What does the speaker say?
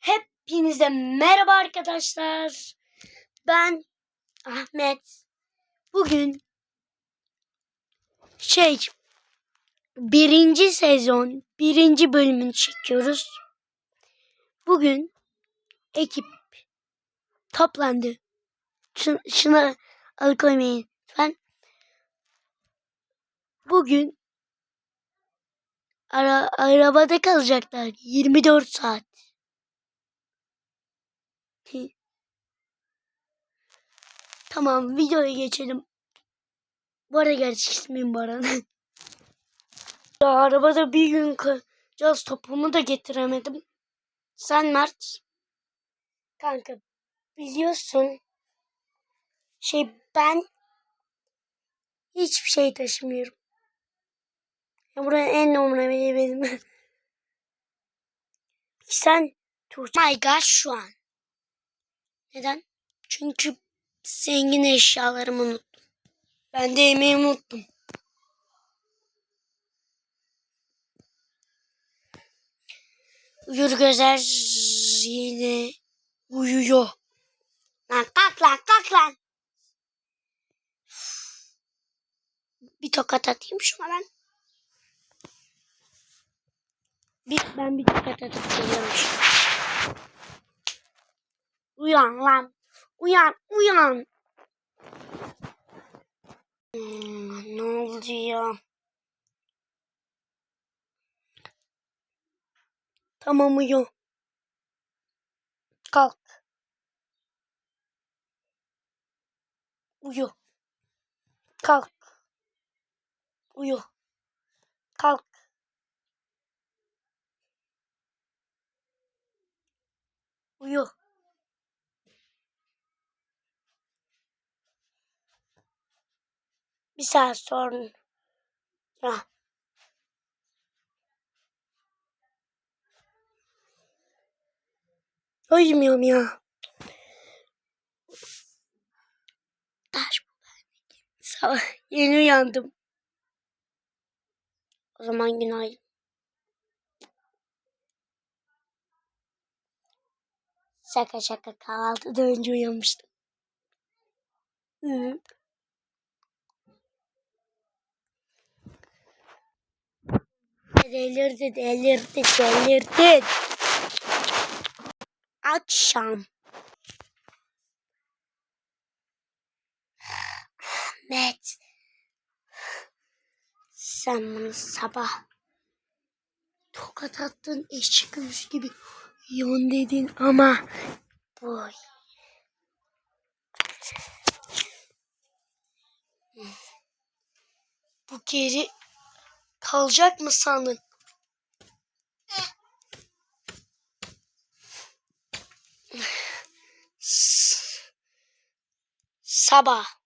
Hepinize merhaba arkadaşlar. Ben Ahmet. Bugün şey birinci sezon birinci bölümünü çekiyoruz. Bugün ekip toplandı. Şunu, şuna alıkoymayın lütfen. Bugün ara, arabada kalacaklar 24 saat. Tamam videoya geçelim. Bu arada gerçek ismim Baran. ya, arabada bir gün kalacağız topumu da getiremedim. Sen Mert. Kanka biliyorsun şey ben hiçbir şey taşımıyorum. Ya buraya en numaralı benim. Sen Tuğçe. My gosh şu an. Neden? Çünkü zengin eşyalarımı unuttum. Ben de yemeğimi unuttum. Uyur gözler yine uyuyor. Lan kalk lan kalk lan. Bir tokat atayım şuna ben. Bir, ben bir tokat atıp geliyorum şimdi. Uyan lan. Uyan uyan. Hmm, ne oldu ya? Tamam uyu. Kalk. Uyu. Kalk. Uyu. Kalk. Uyu. Bir saat sonra. Uyumuyorum ya. Taş. Sabah yeni uyandım. O zaman günaydın. Şaka şaka kahvaltıdan önce uyanmıştım. Hı. Delirdi, delirdi, delirdi. Akşam. Ahmet. Sen bunu sabah tokat attın ölüsü gibi yon dedin ama boy. Bu geri kalacak mı sandın? S- Sabah.